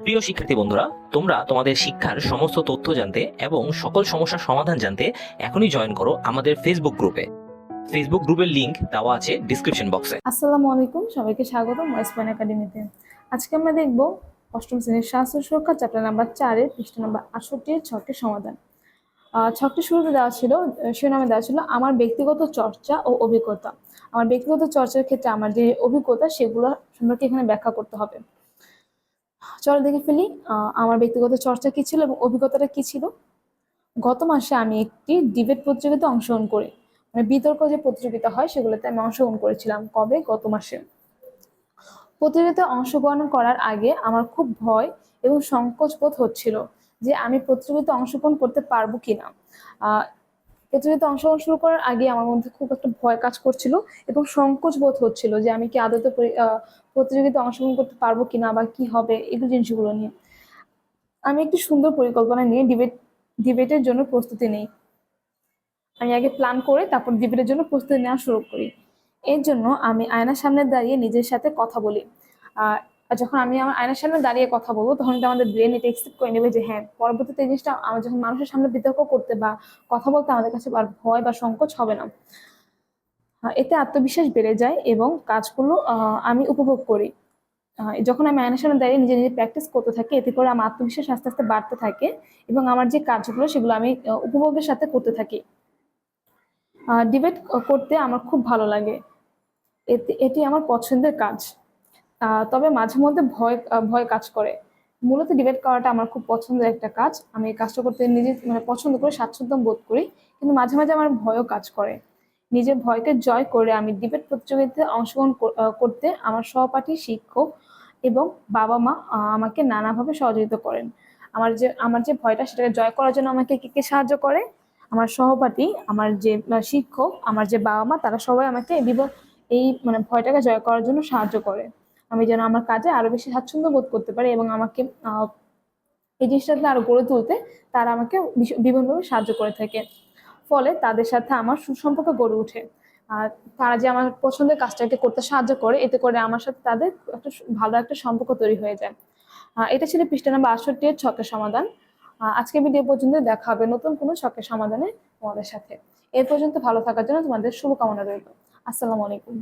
প্রিয় শিক্ষার্থী বন্ধুরা তোমরা তোমাদের শিক্ষার সমস্ত তথ্য জানতে এবং সকল সমস্যার সমাধান জানতে এখনই জয়েন করো আমাদের ফেসবুক গ্রুপে ফেসবুক গ্রুপের লিংক দেওয়া আছে ডিসক্রিপশন বক্সে আসসালামু আলাইকুম সবাইকে স্বাগত ওয়েস্টম্যান একাডেমিতে আজকে আমরা দেখব অষ্টম শ্রেণির স্বাস্থ্য সুরক্ষা চ্যাপ্টার নাম্বার চারের পৃষ্ঠা নাম্বার আটষট্টি ছকটি সমাধান। ছকটি শুরুতে দেওয়া ছিল আহ, শিরোনামে দেওয়া ছিল আমার ব্যক্তিগত চর্চা ও অভিজ্ঞতা। আমার ব্যক্তিগত চর্চার ক্ষেত্রে আমার যে অভিজ্ঞতা সেগুলো সম্পর্কে এখানে ব্যাখ্যা করতে হবে। চলো দেখে ফেলি আমার ব্যক্তিগত চর্চা কি ছিল এবং অভিজ্ঞতাটা কি ছিল। গত মাসে আমি একটি ডিবেট প্রতিযোগিতায় অংশগ্রহণ করি। মানে বিতর্ক যে প্রতিযোগিতা হয়, সেগুলোতে আমি অংশগ্রহণ করেছিলাম কবে? গত মাসে। প্রতিযোগিতায় অংশগ্রহণ করার আগে আমার খুব ভয় এবং সংকোচ বোধ হচ্ছিল যে আমি প্রতিযোগিতায় অংশগ্রহণ করতে পারব কিনা। আহ প্রতিযোগিতায় অংশগ্রহণ শুরু করার আগে আমার মধ্যে খুব একটা ভয় কাজ করছিল এবং সংকোচ বোধ হচ্ছিল যে আমি কি আদতে পরি- আহ, প্রতিযোগিতায় অংশগ্রহণ করতে পারব কিনা বা কি হবে এগুলো জিনিসগুলো নিয়ে। আমি একটি সুন্দর পরিকল্পনা নিয়ে ডিবেট ডিবেটের জন্য প্রস্তুতি নেই। আমি আগে প্ল্যান করে তারপর ডিবেটের জন্য প্রস্তুতি নেওয়া শুরু করি। এর জন্য আমি আয়নার সামনে দাঁড়িয়ে নিজের সাথে কথা বলি। যখন আমি আমার আয়নার সামনে দাঁড়িয়ে কথা বলব, তখন এটা আমাদের ব্রেন এটা এক্সেপ্ট করে নেবে যে হ্যাঁ পরবর্তীতে এই জিনিসটা আমার যখন মানুষের সামনে বিতর্ক করতে বা কথা বলতে আমাদের কাছে আর ভয় বা সংকোচ হবে না। এতে আত্মবিশ্বাস বেড়ে যায় এবং কাজগুলো আমি উপভোগ করি। যখন আমি আয়নার সামনে দাঁড়িয়ে নিজে নিজে প্র্যাকটিস করতে থাকি, এতে করে আমার আত্মবিশ্বাস আস্তে আস্তে বাড়তে থাকে এবং আমার যে কাজগুলো, সেগুলো আমি উপভোগের সাথে করতে থাকি। ডিবেট করতে আমার খুব ভালো লাগে। এতে, এটি আমার পছন্দের কাজ। তবে মাঝে মধ্যে ভয় ভয় কাজ করে। মূলত ডিবেট করাটা আমার খুব পছন্দের একটা কাজ। আমি এই কাজটা করতে নিজে মানে পছন্দ করে, স্বাচ্ছন্দ্য বোধ করি, কিন্তু মাঝে মাঝে আমার ভয়ও কাজ করে। নিজের ভয়কে জয় করে আমি ডিবেট প্রতিযোগিতায় অংশগ্রহণ করতে আমার সহপাঠী, শিক্ষক এবং বাবা মা আমাকে নানাভাবে সহযোগিতা করেন। আমার যে আমার যে ভয়টা সেটাকে জয় করার জন্য আমাকে কে কে সাহায্য করে? আমার সহপাঠী, আমার যে শিক্ষক, আমার যে বাবা মা, তারা সবাই আমাকে বিব- এই মানে ভয়টাকে জয় করার জন্য সাহায্য করে। আমি যেন আমার কাজে আরও বেশি স্বাচ্ছন্দ্য বোধ করতে পারি এবং আমাকে এই জিনিসটাকে আরও গড়ে তুলতে তারা আমাকে বিভিন্নভাবে সাহায্য করে থাকে। ফলে তাদের সাথে আমার সুসম্পর্ক গড়ে ওঠে। আর তারা যে আমার পছন্দের কাজটাকে করতে সাহায্য করে, এতে করে আমার সাথে তাদের একটা ভালো একটা সম্পর্ক তৈরি হয়ে যায়। এটা ছিল পৃষ্ঠা নাম্বার আটষট্টি এর ছকের সমাধান। আজকে ভিডিও পর্যন্ত দেখা হবে নতুন কোনো ছকের সমাধানে তোমাদের সাথে। এর পর্যন্ত ভালো থাকার জন্য তোমাদের শুভকামনা রইল। আসসালামু আলাইকুম।